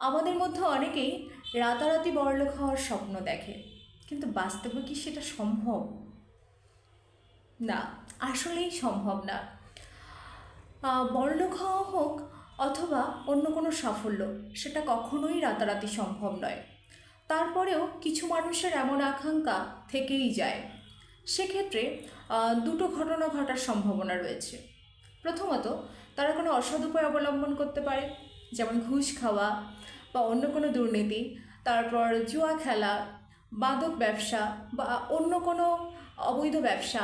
আমাদের মধ্যে অনেকেই রাতারাতি বড়লোক হওয়ার স্বপ্ন দেখে, কিন্তু বাস্তবে কি সেটা সম্ভব? না, আসলেই সম্ভব না। বড়লোক হওয়া হোক অথবা অন্য কোনো সাফল্য, সেটা কখনোই রাতারাতি সম্ভব নয়। তারপরেও কিছু মানুষের এমন আকাঙ্ক্ষা থেকেই যায়। সেক্ষেত্রে দুটো ঘটনা ঘটার সম্ভাবনা রয়েছে। প্রথমত, তারা কোনো অসৎ উপায় অবলম্বন করতে পারে। যেমন ঘুষ খাওয়া বা অন্য কোনো দুর্নীতি, তারপর জুয়া খেলা মাদক ব্যবসা বা অন্য কোনো অবৈধ ব্যবসা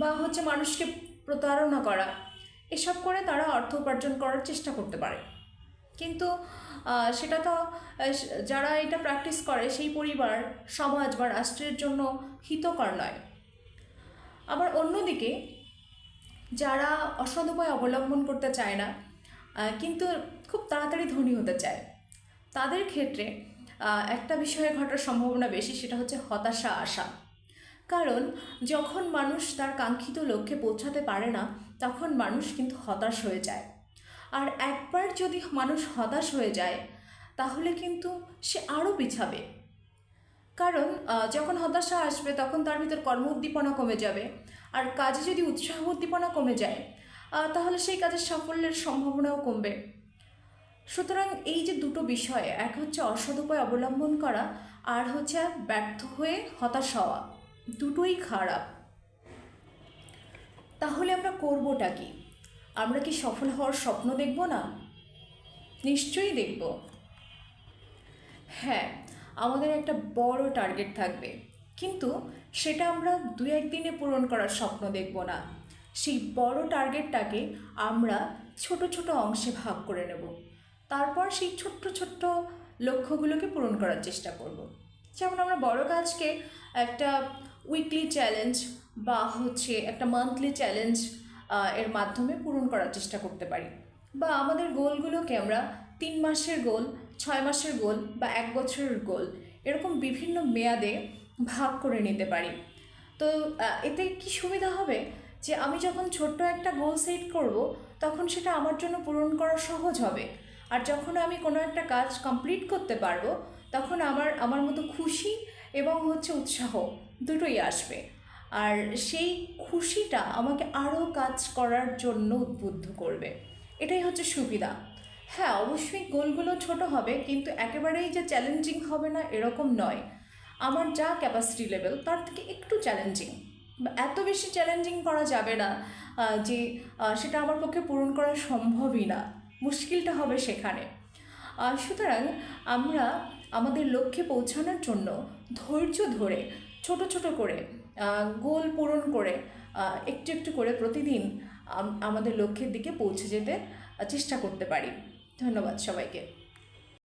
বা হচ্ছে মানুষকে প্রতারণা করা, এসব করে তারা অর্থ উপার্জন করার চেষ্টা করতে পারে। কিন্তু সেটা তো যারা এটা প্র্যাকটিস করে সেই পরিবার, সমাজ বা রাষ্ট্রের জন্য হিতকর নয়। আবার অন্যদিকে, যারা অসৎ উপায় অবলম্বন করতে চায় না কিন্তু খুব তাড়াতাড়ি ধনী হতে চায়। তাদের ক্ষেত্রে একটা বিষয়ে ঘটার সম্ভাবনা বেশি, সেটা হচ্ছে হতাশা আসা। কারণ, যখন মানুষ তার কাঙ্ক্ষিত লক্ষ্যে পৌঁছাতে পারে না, তখন মানুষ কিন্তু হতাশ হয়ে যায়। আর একবার যদি মানুষ হতাশ হয়ে যায়, তাহলে কিন্তু সে আরও পিছাবে। কারণ যখন হতাশা আসবে, তখন তার ভিতর কর্ম উদ্দীপনা কমে যাবে। আর কাজে যদি উৎসাহ উদ্দীপনা কমে যায় তাহলে সেই কাজের সাফল্যের সম্ভাবনাও কমবে। সুতরাং এই যে দুটো বিষয়, এক হচ্ছে অসৎ উপায় অবলম্বন করা, আর হচ্ছে ব্যর্থ হয়ে হতাশ হওয়া, দুটোই খারাপ। তাহলে আমরা করবোটা কি? আমরা কি সফল হওয়ার স্বপ্ন দেখব না? নিশ্চয়ই দেখব। হ্যাঁ আমাদের একটা বড় টার্গেট থাকবে, কিন্তু সেটা আমরা দু একদিনে পূরণ করার স্বপ্ন দেখব না। সেই বড় টার্গেটটাকে আমরা ছোট ছোট অংশে ভাগ করে নেব। তারপর সেই ছোট্ট ছোট্ট লক্ষ্যগুলোকে পূরণ করার চেষ্টা করব। যেমন আমরা বড় কাজকে একটা উইকলি চ্যালেঞ্জ বা হচ্ছে একটা মান্থলি চ্যালেঞ্জ এর মাধ্যমে পূরণ করার চেষ্টা করতে পারি। বা আমাদের গোলগুলোকে আমরা তিন মাসের গোল, ছয় মাসের গোল বা এক বছরের গোল এরকম বিভিন্ন মেয়াদে ভাগ করে নিতে পারি। তো এতে কি সুবিধা হবে? যে আমি যখন ছোট্ট একটা গোল সেট করব, তখন সেটা আমার জন্য পূরণ করা সহজ হবে। আর যখন আমি কোনো একটা কাজ কমপ্লিট করতে পারব, তখন আমার আমার মতো খুশি এবং হচ্ছে উৎসাহ দুটোই আসবে। আর সেই খুশিটা আমাকে আরও কাজ করার জন্য উদ্বুদ্ধ করবে। এটাই হচ্ছে সুবিধা। হ্যাঁ অবশ্যই গোলগুলো ছোট হবে, কিন্তু একেবারেই যে চ্যালেঞ্জিং হবে না এরকম নয়। আমার যা ক্যাপাসিটি লেভেল তার থেকে একটু চ্যালেঞ্জিং এত বেশি চ্যালেঞ্জিং করা যাবে না যে সেটা আমার পক্ষে পূরণ করা সম্ভবই না। মুশকিলটা হবে সেখানে। সুতরাং আমরা আমাদের লক্ষ্যে পৌঁছানোর জন্য ধৈর্য ধরে, ছোট ছোট করে গোল পূরণ করে একটু একটু করে প্রতিদিন আমাদের লক্ষ্যের দিকে পৌঁছে যেতে চেষ্টা করতে পারি। ধন্যবাদ সবাইকে।